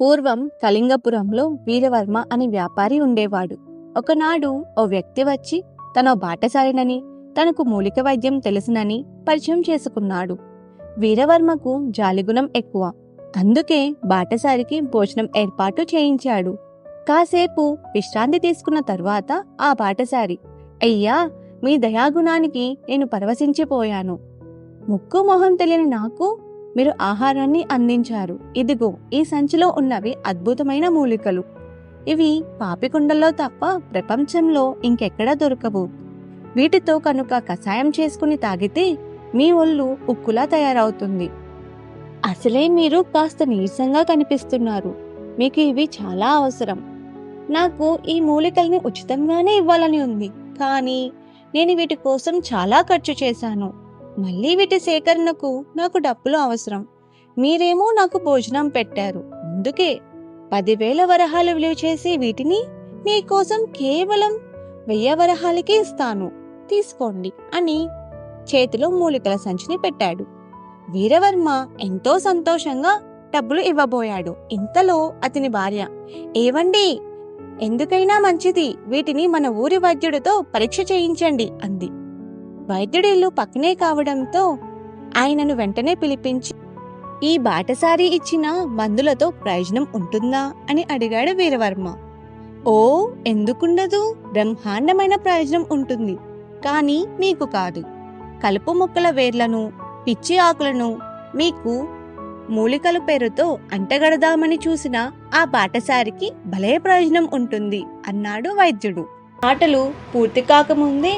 పూర్వం కళింగపురంలో వీరవర్మ అనే వ్యాపారి ఉండేవాడు. ఒకనాడు ఓ వ్యక్తి వచ్చి తన బాటసారినని తనకు మూలిక వైద్యం తెలుసునని పరిచయం చేసుకున్నాడు. వీరవర్మకు జాలిగుణం ఎక్కువ. అందుకే బాటసారికి భోజనం ఏర్పాటు చేయించాడు. కాసేపు విశ్రాంతి తీసుకున్న తర్వాత ఆ బాటసారి అయ్యా మీ దయాగుణానికి నేను పరవశించిపోయాను. ముక్కు మొహం తెలియని నాకు మీరు ఆహారాన్ని అందించారు. ఇదిగో ఈ సంచిలో ఉన్నవి అద్భుతమైన మూలికలు. ఇవి పాపికొండల్లో తప్ప ప్రపంచంలో ఇంకెక్కడా దొరకవు. వీటితో కనుక కషాయం చేసుకుని తాగితే మీ ఒళ్ళు ఉక్కులా తయారవుతుంది. అసలే మీరు కాస్త నీరసంగా కనిపిస్తున్నారు. మీకు ఇవి చాలా అవసరం. నాకు ఈ మూలికల్ని ఉచితంగానే ఇవ్వాలని ఉంది. కానీ నేను వీటి కోసం చాలా ఖర్చు చేశాను. మళ్ళీ వీటి సేకరణకు నాకు డబ్బులు అవసరం. మీరేమో నాకు భోజనం పెట్టారు. అందుకే పదివేల వరహాలు విలువ చేసే వీటిని మీకోసం కేవలం వెయ్యి వరహాలకే ఇస్తాను. తీసుకోండి అని చేతిలో మూలికల సంచిని పెట్టాడు. వీరవర్మ ఎంతో సంతోషంగా డబ్బులు ఇవ్వబోయాడు. ఇంతలో అతని భార్య ఏవండి ఎందుకైనా మంచిది. వీటిని మన ఊరి వైద్యుడితో పరీక్ష చేయించండి అంది. వైద్యుడిల్లు పక్కనే కావడంతో ఆయనను వెంటనే పిలిపించి ఈ బాటసారి ఇచ్చిన మందులతో ప్రయోజనం ఉంటుందా? అని అడిగాడు వీరవర్మ. ఓ ఎందుకుండదు? బ్రహ్మాండమైన ప్రయోజనం ఉంటుంది. కానీ మీకు కాదు. కలుపు మొక్కల వేర్లను పిచ్చి ఆకులను మీకు మూలికల పేరుతో అంటగడదామని చూసిన ఆ బాటసారికి భలే ప్రయోజనం ఉంటుంది అన్నాడు వైద్యుడు. మాటలు పూర్తి కాకముందే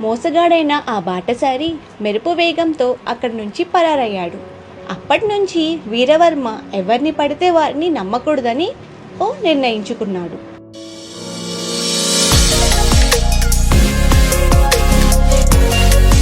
మోసగాడైన ఆ బాటసారి మెరుపు వేగంతో అక్కడి నుంచి పరారయ్యాడు. అప్పటి నుంచి వీరవర్మ ఎవరిని పడితే వారిని నమ్మకూడదని ఓ నిర్ణయించుకున్నాడు.